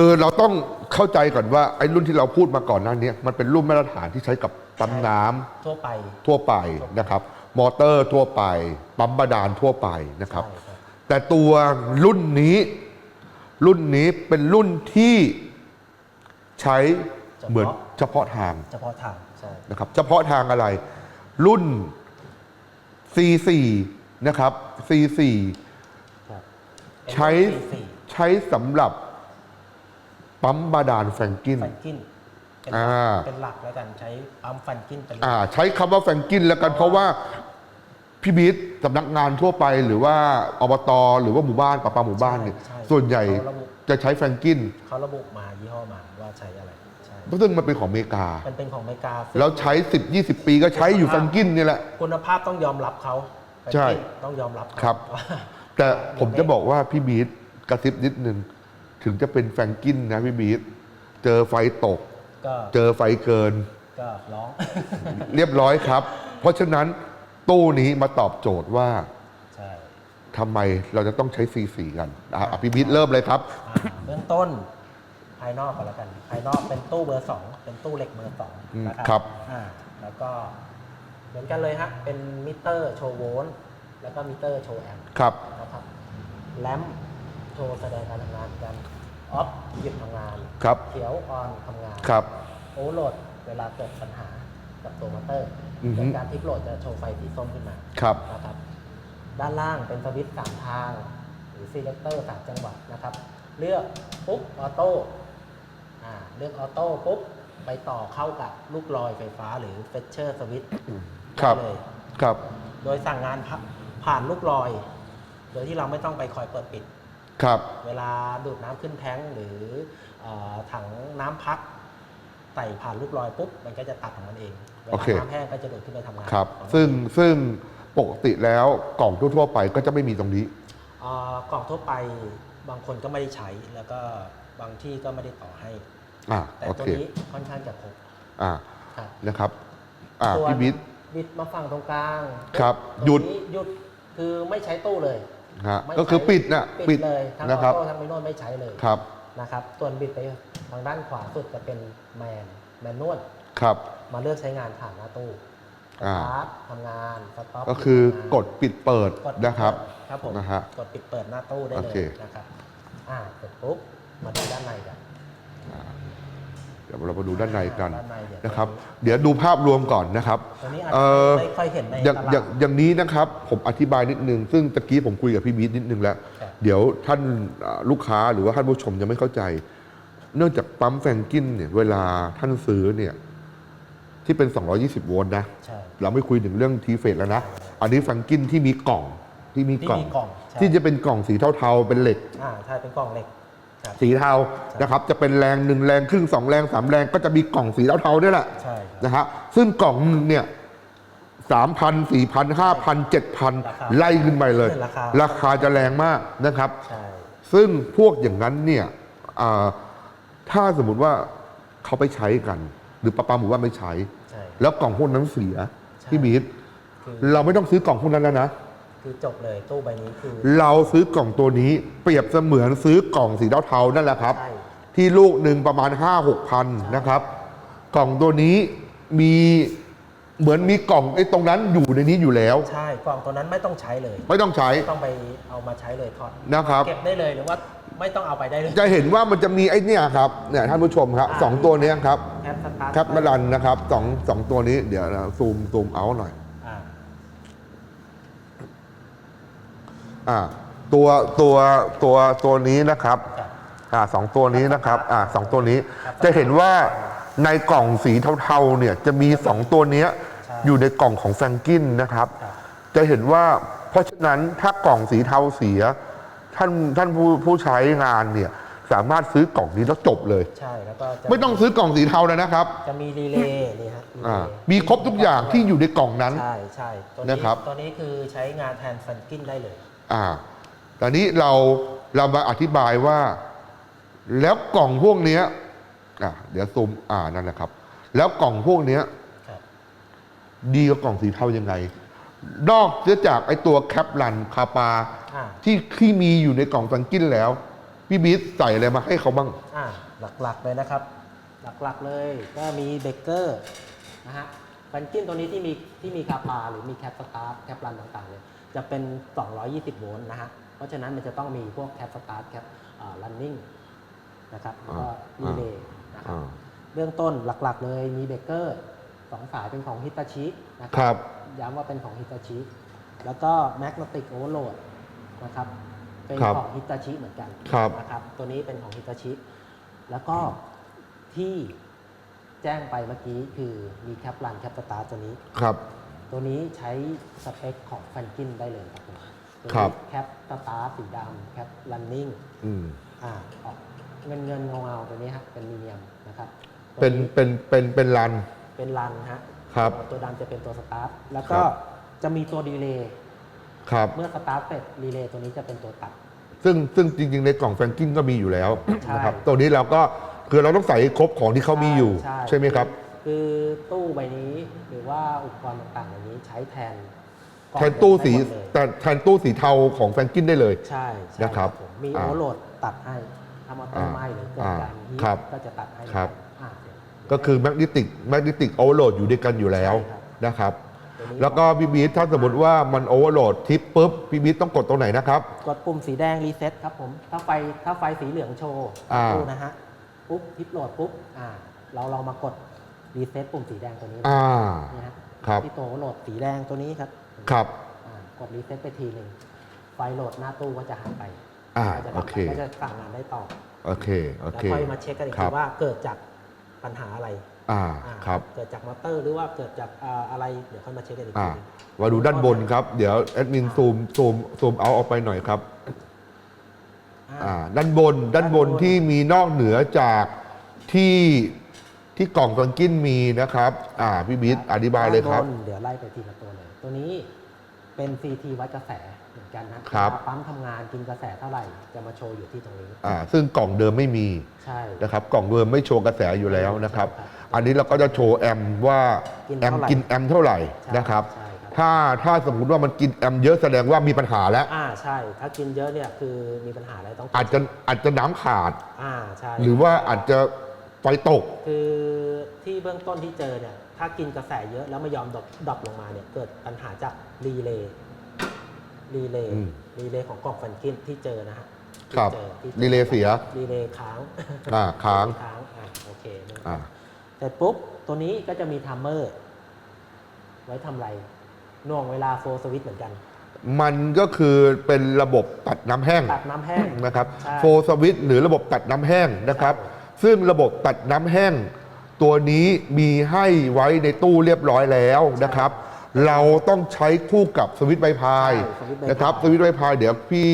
คือเราต้องเข้าใจก่อนว่าไอ้รุ่นที่เราพูดมาก่อนหน้านี้มันเป็นรุ่นมาตรฐานที่ใช้กับปั๊มน้ำทั่วไป ทั่วไปนะครับ มอเตอร์ทั่วไป ปั๊มบาดาลทั่วไปนะครับ ใช่ครับ แต่ตัวรุ่นนี้ รุ่นนี้เป็นรุ่นที่ใช้เหมือนเฉพาะทาง เฉพาะทางใช่ นะครับเฉพาะทางอะไร รุ่น C4 นะครับ C4 ครับ ใช้สี่ใช้สำหรับ ปั๊มบาดาลแฟรงกินฟันกินเป็นหอ่าลักเป็นหลักแล้วกันใช้ปั๊มฟันกินเป็นหลัก อ่าใช้คำว่าแฟรงกินแล้วกันเพราะว่าพี่บิ๊กสำนักงานทั่วไปหรือว่าอบตหรือว่าหมู่บ้านประปาหมู่บ้านเนี่ยใช่ส่วนใหญ่เขาระบุ จะใช้แฟรงกินเขาระบุมายี่ห้อมาว่าใช้อะไรใช่ซึ่งมันเป็นของอเมริกา มันเป็นของอเมริกาซึ่ง แล้วใช้ 10 20 ปีก็ใช้อยู่แฟรงกินนี่แหละ คุณภาพต้องยอมรับเขาใช่ต้องยอมรับเขาครับว่าแต่ผมจะบอกว่าพี่บีทกระซิบนิดนึง ถึงจะเป็นแฟรงกินนะพี่บีทเจอไฟตก ก็เจอไฟเกิน ก็ร้อง เรียบร้อยครับ เพราะฉะนั้นตู้นี้มาตอบโจทย์ว่าใช่ทำไมเราจะต้องใช้ C4 กันอะพี่บีทเริ่มเลยครับ อ่าเบื้องต้นภายนอกก่อนแล้วกัน ภายนอกเป็นตู้เบอร์สองเป็นตู้เหล็กเบอร์สองอืมนะคครัรับ อ่าแล้วก็เหมือนกันเลยฮะเป็นมิเตอร์โชว์โวลต์แล้วก็มิเตอร์โชว์แอมป์ครับ นะครับแลมป์โชว์แสดงการทำงานกัน ออฟหยุดทำงาน ครับ เขียวออนทำงานครับ โอเวอร์โหลดเวลาเกิดปัญหากับตัวมอเตอร์อือฮึ เกิดการทิปโหลดจะโชว์ไฟสีส้มขึ้นมา ครับ นะครับ ด้านล่างเป็นสวิตช์สามทาง หรือซีเล c เตอร์สามจังหวะนะครับ เลือกปุ๊บออโต้อ่าเลือกออโต้ปุ๊บ ไปต่อเข้ากับลูกลอยไฟฟ้าหรือเฟชเชอร์สวิตช์ครับ เลย ครับ โดยสั่งงานผ่าผ่านลูกลอย โดยที่เราไม่ต้องไปคอยเปิดปิด ครับเวลาดูดน้ำขึ้นแท้งหรือเออถังน้ำพักใส่ผ่านลูกลอยปุ๊บมันก็จะตัดของมันเองเวโอลาเค น้ำแห้งก็จะดูดขึ้นไปทำงานครับ ของมันซึ่งซึ่งปกติแล้วกล่องทั่วๆไปก็จะไม่มีตรงนี้ เอ่อกล่องทั่วไปบางคนก็ไม่ได้ใช้แล้วก็บางที่ก็ไม่ได้ต่อให้ อ่าแต่โอตัวเคนี้ค่อนข้างจะครบอ่าครับ นะครับอ่าส่วนพี่บิ๊กบิดมาฝั่งตรงกลางครับตงหยุดนี้หยุดคือไม่ใช้ตู้เลย ฮะไม่ก็คือใช้ปิดนะปิดเลยทั้งอนะอครับโต้ทั้งมิโนไม่ใช้เลยครับ นะครับส่วนบิดไปทางด้านขวาสุดจะเป็นแมนแมนนวลครับ มาเลือกใช้งานผ่านหน้าตู้อ่าสตาร์ททำงานสต็อปก็คือกดปิดเปิดกดนะครับ ครับผมนะฮะ กดปิดเปิดหน้าตู้ได้โอเลเค ยนะครับอ่าเสร็จปุ๊บมาดูด้านในกัน เดี๋ยวเรามาดูด้านในกันด้านในเดี๋ยวนะครับ เดี๋ยวดูภาพรวมก่อนนะครับตัวนี้อาจเอ่จะอไม่ค่อยเห็นในอย่างตอย่างลาดอย่างนี้นะครับผมอธิบายนิดนึง ซึ่งตะกี้ผมคุยกับพี่บีทนิดนึงแล้วครับเดี๋ยวท่านอ่าลูกค้าหรือว่าท่านผู้ชมยังไม่เข้าใจ เนื่องจากปั๊มแฟรงกินเนี่ยเวลาท่านซื้อเนี่ยที่เป็น 220 โวลต์นะ ใช่ เราไม่คุยถึงเรื่องทีเฟสแล้วนะ อันนี้แฟรงกินที่มีกล่องที่มีที่กล่องมีกล่องใช่ ที่จะเป็นกล่องสีเทาๆเป็นเหล็ก อ่าใช่เป็นกล่องเหล็กครับ สีเทานะครับจะเป็นแรงหนึ่งแรงครึ่งสองแรงสามแรงก็จะมีกล่องสีเทาๆนี่แหละใช่ครับนะฮะซึ่งกล่องหนึ่งเนี่ยสามพันสี่พันห้าพันเจ็ดพันราคาไล่ขึ้นไปเลยราคาราคาจะแรงมากนะครับใช่ซึ่งพวกอย่างนั้นเนี่ยอ่าถ้าสมมุติว่าเขาไปใช้กัน หรือป้าปาหมู่ว่านไม่ใช้ใช่แล้วกล่องพวกนั้นเสียใช่พี่บีทคือเราไม่ต้องซื้อกล่องพวกนั้นแล้วนะ คือจบเลยตู้ใบนี้คือ เราซื้อกล่องตัวนี้เปรียบเสมือนซื้อกล่องสีเทาๆนั่นแหละครับ ใช่ ที่ลูกหนึ่งประมาณ 5 6พันนะครับ กล่องตัวนี้มีเหมือนมีกล่องไอ้ตรงนั้นอยู่ในนี้อยู่แล้ว ใช่กล่องตัวนั้นไม่ต้องใช้เลยไม่ต้องใช้ไม่ต้องไปเอามาใช้เลยถอดนะครับ เก็บได้เลยหรือว่าไม่ต้องเอาไปได้เลย จะเห็นว่ามันจะมีไอ้เนี่ยครับเนี่ยท่านผู้ชมครับสองตัวเนี้ยครับแคปสตาร์ท แคปมารันนะครับสองสองตัวนี้เดี๋ยวเราซูมซูมเอาหน่อย อ่าอ่าตัวตัวตัวตัวนี้นะครับครับอ่าสองตัวนี้นะครับอ่าสองตัวนี้ครับจะเห็นว่าในกล่องสีเทาๆเนี่ยจะมีสองตัวเนี้ยใช่อยู่ในกล่องของแฟรงกินนะครับครับ จะเห็นว่าเพราะฉะนั้นถ้ากล่องสีเทาเสีย ท่านท่านผู้ผู้ใช้งานเนี่ยสามารถซื้อกล่องนี้แล้วจบเลย ใช่แล้วก็จะไม่ต้องซื้อกล่องสีเทาเลยนะครับ จะมีรีเลย์นี่ฮะรีเลย์อ่ามีครบทุกอย่างที่อยู่ในกล่องนั้น ใช่ใช่ตัวนะครับ ตัวนี้คือใช้งานแทนฟันกินได้เลย อ่าตอนนี้เราเรามาอธิบายว่า แล้วกล่องพวกเนี้ยอะเดี๋ยวซูมอ่านั่นแหละครับ แล้วกล่องพวกเนี้ยครับดีกว่ากล่องสีเทายังไง นอกเสียจากไอ้ตัวแคปลันคาปา อ่า ที่ที่มีอยู่ในกล่องฟังกินแล้ว พี่บีทใส่อะไรมาให้เขาบ้าง อ่าหลักๆเลยนะครับ หลักๆเลยก็มีเบเกอร์นะฮะ แฟนกินตัวนี้ที่มีที่มีคาปาหรือมีแคปสตาร์ทแคปรันต่างๆเนี่ยจะเป็น 220 โวลต์นะฮะ เพราะฉะนั้นมันจะต้องมีพวกแคปสตาร์ทแคปรันนิ่งนะครับแล้วก็อ่ารีเลย์นะครับอ่าเบื้องต้นหลักๆเลยมีเบเกอร์สองสายเป็นของฮิตาชินะคครัรับย้ำว่าเป็นของฮิตาชิแล้วก็แมกนติกโอเวอร์โหลดนะครับเป็นครับของฮิตาชิเหมือนกันครับนะครับตัวนี้เป็นของฮิตาชิแล้วก็ที่ แจ้งไปเมื่อกี้คือมีแคปลันแคปสตาร์ตัวนี้ ครับ ตัวนี้ใช้สเปคของแฟนกินได้เลยครับผมตัวครันี้บแคปสตาร์สีดำแคปลันนิ่งอืมอ่าออกเงินเงินเงาเงาๆตัวนี้ฮะเป็นมีเนียมนะครับตัวเป็นเป็นเป็นเป็นรัน เป็นรันฮะครับ ตัวดำจะเป็นตัวสตาร์ทแล้วครัก็บจะมีตัวดีเลย์ครับ เมื่อสตาร์ทเสร็จดีเลย์ตัวนี้จะเป็นตัวตัด ซึ่งซึ่งจริง ๆ ในกล่องแฟรงกินก็มีอยู่แล้วใช่ นะครับตัวนี้เราก็ คือเราต้องใส่ให้ครบของที่เขามีอยู่ ใช่ไหมครับ คือตู้ใบนี้หรือว่าอุปกรณ์ต่างๆเหล่านี้ใช้แทนกล่องแทนตู้สีได้หมดเลยแต่แทนตู้สีเทาของแฟรงกินได้เลย ใช่ใช่นะครับผมมีอ่าโอเวอร์โหลดตัดให้ถ้ามอเตอร์อ่าไหม้หรือเกิดการฮีทครับก็จะตัดให้ครับ อ่าเดี๋ยวก็คือแมกนิติกแมกนิติกโอเวอร์โหลดอยู่ด้วยกันอยู่แล้วใช่ครับ นะครับตัวนี้แล้วก็พี่บีทถ้าสมมติว่ามันโอเวอร์โหลดทิปปุ๊บพี่บีทต้องกดตรงไหนนะครับ กดปุ่มสีแดงรีเซ็ตครับผม ถ้าไฟถ้าไฟสีเหลืองโชว์อ่า ตู้นะฮะ ปุ๊บทิปโหลดปุ๊บอ่าเราลองมากดรีเซ็ตปุ่มสีแดงตัวนี้อ่านี่ฮะครับที่ตัวโหลดสีแดงตัวนี้ครับครับอ่ากดรีเซ็ตไปทีหนึ่งไฟโหลดหน้าตู้ก็จะหายไปอ่าก็จะโอเคก็จะสั่งงานได้ต่อโอเคโอแล้วเคค่อยมาเช็คกันอีกครัทีบว่าเกิดจากปัญหาอะไรอ่าอ่าครับเกิดจากมอเตอร์หรือว่าเกิดจากอ่าอะไรเดี๋ยวค่อยมาเช็คกันอีกอ่าทีหนึ่งมาดูด้านบนครับ เดี๋ยวแอดมินซูมซูมซูมเอาออกไปหน่อยครับ อ่าอ่าด้านบนด้านบนด้านบนที่มีนอกเหนือจากที่ที่กล่องแฟรงกินมีนะครับอ่าพี่บีทอธิบายเลยครับ ด้นนเดี๋ยวไล่ไปทีละตัวเลย ตัวนี้เป็น CT วัดกระแสเหมือนกันนะครับเวลาปั๊มทำงานกินกระแสเท่าไหร่จะมาโชว์อยู่ที่ตรงนี้ อ่าซึ่งกล่องเดิมไม่มีใช่ นะครับ กล่องเดิมไม่โชว์กระแสอยู่แล้วนะครับ ใช่ครับอันนี้เราก็จะโชว์แอมป์ว่ากินแอมเท่าป์ไหร่ กินแอมป์เท่าไหร่ใช่นะครับ ใช่ครับ ถ้าถ้าสมมุติว่ามันกินแอมป์เยอะแสดงว่ามีปัญหาแล้ว อ่าใช่ ถ้ากินเยอะเนี่ยคือมีปัญหาอะไรต้องอาจจะอาจจะน้ำขาด อ่าใช่หรือว่าอาจจะไฟตก คือที่เบื้องต้นที่เจอเนี่ยถ้ากินกระแสเยอะแล้วไม่ยอมดรอปดรอปลงมาเนี่ยเกิดปัญหาจากรีเลย์รีเลย์อืม รีเลย์ของกล่องฟันกินที่เจอนะฮะที่ครับ เจอที่จอรีเลย์เสีย รีเลย์ค้างอ่าค้าง ค้างอ่าโอเคนะอ่า เสร็จปุ๊บ ตัวนี้ก็จะมีไทัมเมอร์ ไว้ทำอะไร หน่วงเวลาโฟสวิตเหมือนกัน มันก็คือเป็นระบบตัดน้ำแห้ง ตัดน้ำแห้ง นะครับใช่โฟสวิตหรือระบบตัดน้ำแห้งนะครับ ใช่ ซึ่งระบบตัดน้ำแห้ง ตัวนี้มีให้ไว้ในตู้เรียบร้อยแล้วนะครับ เราต้องใช้คู่กับสวิตช์ใบพายใช่สวิตช์ใบพายนะครับสวิตช์ใบพายเดี๋ยวพี่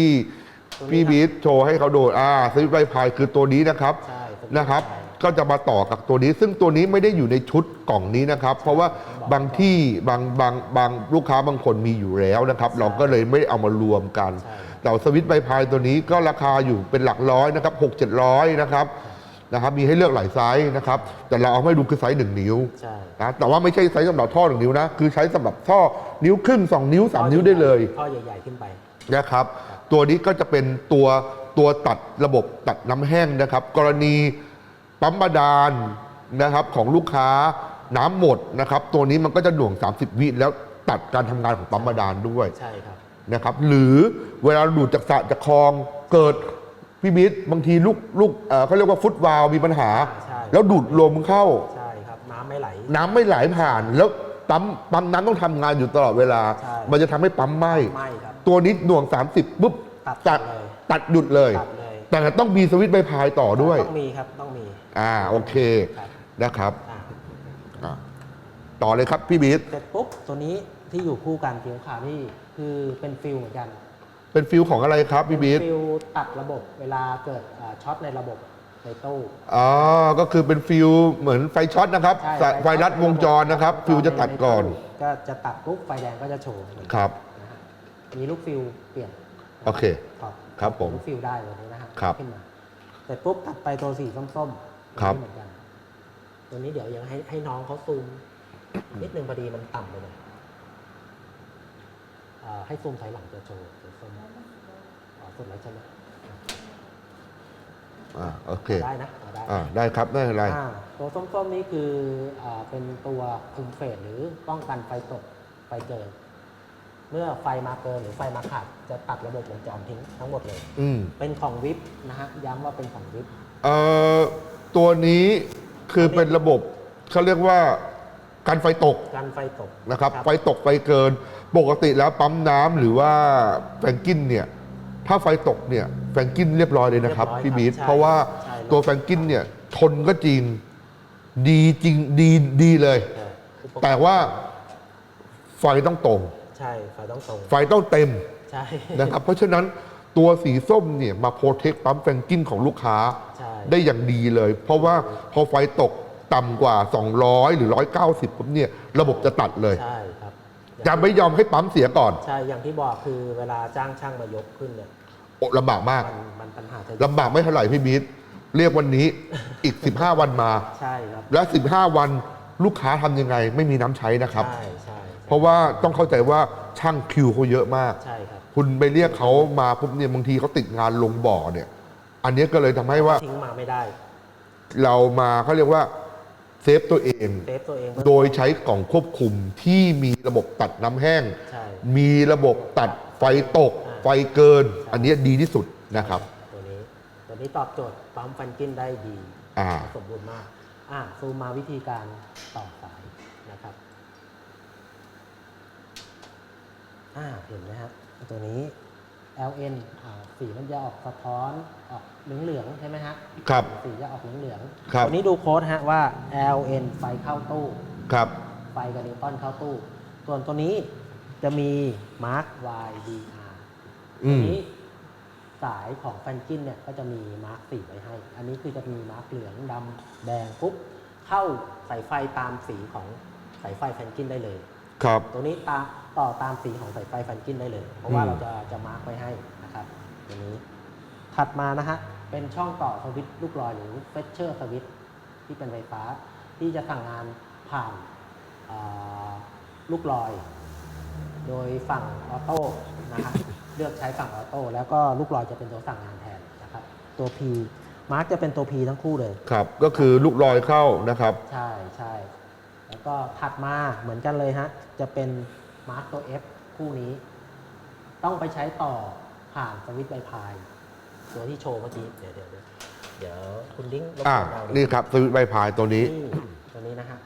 ตัวนี้พี่บีทโชว์ให้เขาดูอ่าสวิตช์ใบพายคือตัวนี้นะครับใช่สวิตช์นะครับใบพาย ก็จะมาต่อกับตัวนี้ ซึ่งตัวนี้ไม่ได้อยู่ในชุดกล่องนี้นะครับ เพราะว่าต้องบอกบางที่บางบางบางลูกค้าบางคนมีอยู่แล้วนะครับ เราก็เลยไม่ได้เอามารวมกันใช่แต่สวิตช์ใบพายตัวนี้ก็ราคาอยู่เป็นหลักร้อยนะครับหกเจ็ดร้อยนะครับนะครับมีให้เลือกหลายไซส์นะครับ แต่เราเอาให้ดูคือไซส์หนึ่งนิ้วใช่ นะแต่ว่าไม่ใช่ไซส์สำหรับท่อหนึ่งนิ้วนะ คือใช้สำหรับท่อนิ้วครึ่งสองนิ้วสามนิ้วได้เลย ท่อใหญ่ๆขึ้นไป นะครับ ตัวนี้ก็จะเป็นตัวตัวตัดระบบตัดน้ำแห้งนะครับ กรณี ปั๊มบาดาลนะครับของลูกค้าน้ำหมดนะครับ ตัวนี้มันก็จะหน่วง 30 วิแล้วตัดการทำงานของปั๊มบาดาลด้วยใช่ครับ นะครับ หรือเวลาดูดจากสระจากคลองเกิดพี่บิ๊ดบางทีลูกลูกเอ่อเขาเรียกว่าฟุตวาล์วมีปัญหา ใช่ แล้วดูดลมเข้า ใช่ครับ น้ำไม่ไหล น้ำไม่ไหลผ่าน แล้วปั๊มปั๊มน้ำต้องทำงานอยู่ตลอดเวลา ใช่ มันจะทำให้ปั๊มไหม้ไม่ครับ ตัวนี้หน่วง 30ปุ๊บตัดตัดเลย ตัดหยุดเลย ตัดเลยแต่ต้องมีสวิตช์ใบพายต่อด้วย ต้องมีครับต้องมี อ่าโอเคครับนะครับอ่าอะต่อเลยครับพี่บีทเสร็จปุ๊บตัวนี้ที่อยู่คู่กันผิวขาวนี่คือเป็นฟิลเหมือนกันเป็นฟิลของอะไรครับพี่บีทเป็นฟิลตัดระบบเวลาเกิดอ่าช็อตในระบบในตู้ อ๋อก็คือเป็นฟิลเหมือนไฟช็อตนะครับใช่สายไฟรัดวงจรนะครับ ฟิลจะตัดก่อนก็จะตัดปุ๊บไฟแดงก็จะโชว์เหมือนกันครับ นะฮะมีลูกฟิลเปลี่ยนโอเคครับครับผมลูกฟิลได้เลยนะฮะครับ ขึ้นมาเสร็จปุ๊บตัดไปตัวสีส้มๆ ครับตัวนี้เหมือนกันตัวนี้เดี๋ยวยังให้ให้น้องเขาซูม นิดนึงพอดีมันต่ำไปหน่อยอ่าให้ซูมถอยหลังจะโชว์ตัวส้มอ๋อสุดแล้วใช่ไหมอะอ่าโอเคได้นะเอาได้อ่าได้ครับไม่เป็นไร อ่าตัวส้มๆนี้คืออ่าเป็นตัวคุมเฟสหรือป้องกันไฟตกไฟเกิน เมื่อไฟมาเกินหรือไฟมาขาดจะตัดระบบวงจรทิ้งทั้งหมดเลย อืมเป็นของวิปนะฮะย้ำว่าเป็นของวิปเอ่อ ตัวนี้คือเป็นระบบเขาเรียกว่าการไฟตกกันไฟตก นะครับไฟตกไฟเกิน ปกติแล้วปั๊มน้ำหรือว่าแฟรงกินเนี่ยถ้าไฟตกเนี่ยแฟรงกินเรียบร้อยเลยนะครับเรียบร้อยพี่บีทครับใช่เพราะว่าใช่ ตัวแฟรงกินเนี่ยทนก็จริงดีจริงดีดีเลย เอออุปกรณ์แต่ว่าไฟต้องตรง ใช่ไฟต้องตรงไฟต้องเต็ม ใช่ นะครับเพราะฉะนั้นตัวสีส้มเนี่ยมาโปรเทคปั๊มแฟรงกินของลูกค้า ใช่ ได้อย่างดีเลย เพราะว่าพอไฟตกต่ำกว่า 200 หรือ 190ปุ๊บเนี่ยระบบจะตัดเลย ใช่ครับจะไม่ยอมให้ปั๊มเสียก่อนใช่อย่างที่บอกคือเวลาจ้างช่างมายกขึ้นเนี่ยโอ้ลำบากมากมันมันปัญหาจะลำบากไม่เท่าไหร่พี่บีทเรียกวันนี้อีก 15 วันมา ใช่ครับและ 15 วันลูกค้าทำยังไงไม่มีน้ำใช้นะครับ ใช่ใช่เพราะว่าต้องเข้าใจว่าช่างคิวเขาเยอะมาก ใช่ครับ คุณไปเรียกเขามาปุ๊บเนี่ยบางทีเขาติดงานลงบ่อเนี่ย อันนี้ก็เลยทำให้ว่าทิ้งมาไม่ได้ เรามาเขาเรียกว่าเซฟตัวเอง เซฟตัวเอง โดยใช้กล่องควบคุมที่มีระบบตัดน้ำแห้ง ใช่ มีระบบตัดไฟตก อ่า ไฟเกิน อันนี้ดีที่สุดนะครับ ตัวนี้ ตัวนี้ตอบโจทย์ปั๊มฟันกินได้ดีอ่า สมบูรณ์มาก อ่าซูมมาวิธีการต่อสายนะครับ อ่าเห็นไหมฮะตัวนี้ LN อ่าสีมันจะออกสะท้อนออกเหลืองๆใช่ไหมฮะครับ สีจะออกเหลืองๆครับตัวนี้ดูโค้ดฮะว่า LN ไฟเข้าตู้ ครับ ไฟกับนิวตันเข้าตู้ ส่วนตัวนี้จะมี Mark YDR อืตัวม นี้สายของแฟนกินเนี่ยก็จะมีมาร์กสีไว้ให้ อันนี้คือจะมีมาร์กเหลืองดำแดงปุ๊บเข้าสายไฟตามสีของสายไฟแฟนกินได้เลย ครับตัวนี้ตาต่อตามสีของสายไฟแฟนกินได้เลย เพราะว่าอืม เราจะจะมาร์กไว้ให้นะครับตัวนี้ถัดมานะฮะเป็นช่องต่อสวิตช์ลูกลอยหรือเฟชเชอร์สวิตช์ที่เป็นไฟฟ้าที่จะสั่งงานผ่านอ่าลูกลอย โดยฝั่งออโต้นะฮะเลือกใช้ฝั่งออโต้แล้วก็ลูกลอยจะเป็นตัวสั่งงานแทนนะครับตัว P มาร์กจะเป็นตัว P ทั้งคู่เลย ครับ ก็คือลูกลอยเข้านะครับ ใช่ใช่ แล้วก็ถัดมาเหมือนกันเลยฮะ จะเป็นมาร์กตัว F คู่นี้ ต้องไปใช้ต่อผ่านสวิตช์ไบพายตัวที่โชว์เมื่อกี้เดี๋ยวเดี๋ยวเดี๋ยวเดี๋ยวคุณลิงก์รบกอ่าวนเรานี่ครับสวิตช์ใบพายตัวนี้ นี่ตัวนี้นะฮะ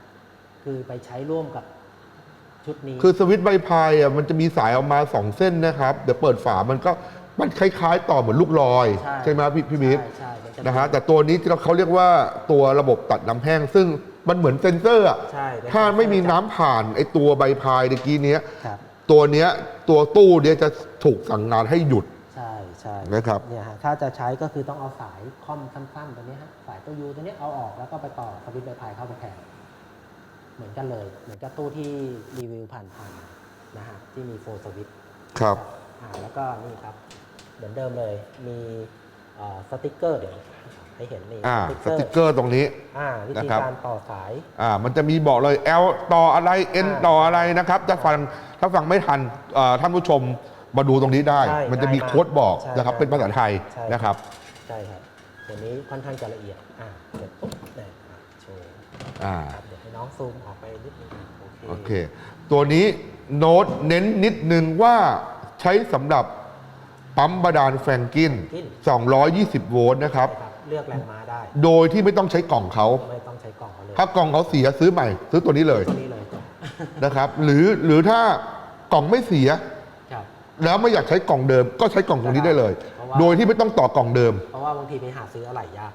คือไปใช้ร่วมกับชุดนี้ คือสวิตช์ใบพายอะมันจะมีสายออกมาสองเส้นนะครับ เดี๋ยวเปิดฝามันก็มันคล้าย ๆ ต่อเหมือนลูกลอย ใช่ไหมพี่พี่มิตร ใช่ใช่มันจนะฮะแต่ตัวนี้ที่เราเขาเรียกว่าตัวระบบตัดน้ำแห้ง ซึ่ง มันเหมือนเซนเซอร์อะใช่เป็นถ้าไม่มีน้ำผ่านไอตัวใบพายเมื่อกี้เนี้ยครับ ตัวเนี้ยตัวตู้เนี้ยจะถูกสั่งงานให้หยุด ใช่ใช่นะครับ เนี่ยฮะถ้าจะใช้ก็คือต้องเอาสายคอมสั้นๆตัวเนี้ยฮะสายตัวยูตัวเนี้ยเอาออกแล้วก็ไปต่อสวิตช์ไบพายเข้าไปแทนเหมือนกันเลย เหมือนกับตู้ที่รีวิวผ่านๆนะฮะที่มีโฟร์สวิตช์ครับ อ่าแล้วก็นี่ครับ เหมือนเดิมเลยมีเอ่อสติกเกอร์เดี๋ยว ให้เห็นนี่อ่าสติกเกอร์ตรงนี้ อ่าวิธีนะครับ การต่อสาย อ่ามันจะมีบอกเลย L ต่ออะไร N อ่าต่ออะไรนะครับถ้าฟังถ้าฟังไม่ทันเอ่อท่านผู้ชมมาดูตรงนี้ได้ ใช่มันจะมีง่ายมากโค้ดบอกใช่นะครับใช่เป็นภาษาไทยใช่ นะครับ ใช่ครับตัวนี้ค่อนข้างจะละเอียด อ่าเสร็จปุ๊บเนี่ยอะโชว์อ่าครับเดี๋ยวให้น้องซูมออกไปนิดนึงโอเคโอเค ตัวนี้โน้ตเน้นนิดนึงว่าใช้สำหรับปั๊มบาดาลแฟรงกิน 220 โวลต์นะครับ ใช่ครับ เลือกแรงม้าได้โดยที่ไม่ต้องใช้กล่องเขาไม่ต้องใช้กล่องเขาเลยถ้ากล่องเขาเสียซื้อใหม่ ซื้อตัวนี้เลยตัวนี้เลยจบนะครับ หรือหรือถ้ากล่องไม่เสีย ครับ แล้วไม่อยากใช้กล่องเดิม ก็ใช้กล่องตรงนี้ได้เลย เพราะว่า โดยที่ไม่ต้องต่อกล่องเดิม เพราะว่าบางทีไปหาซื้ออะไหล่ยาก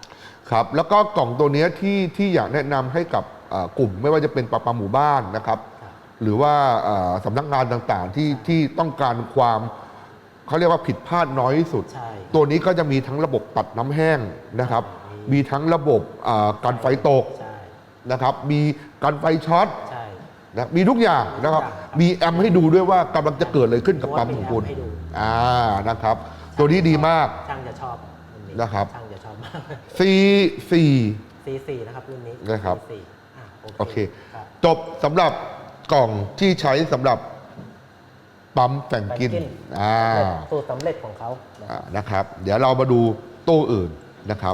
ครับแล้วก็กล่องตัวเนี้ยที่ที่อยากแนะนำให้กับอ่ากลุ่มไม่ว่าจะเป็นปาปาหมู่บ้านนะครับ ครับ หรือว่าอ่าสำนักงานต่างๆที่ที่ต้องการความ เขาเรียกว่าผิดพลาดน้อยที่สุด ใช่ตัวนี้ก็จะมีทั้งระบบตัดน้ำแห้งนะครับ มีมีทั้งระบบอ่าการไฟตกใช่นะครับ มีการไฟช็อตใช่นะมีทุกอย่างนะครับ มีทุกอย่างครับมีแอมป์ให้ดูด้วยว่ากำลังจะเกิดอะไรขึ้นกับปั๊มของคุณให้ดูอ่านะครับ ตัวนี้ดีมาก ช่างจะชอบรุ่นนี้นะครับ ช่างจะชอบมาก C 4 C4 นะครับรุ่นนี้นะครับ C4 อะโอเค ครับ จบสำหรับกล่องที่ใช้สำหรับ ปั๊มแฝงกินแฟรงกิน อ่าสูตรสำเร็จของเขานะอ่านะครับ เดี๋ยวเรามาดูตู้อื่นนะครับ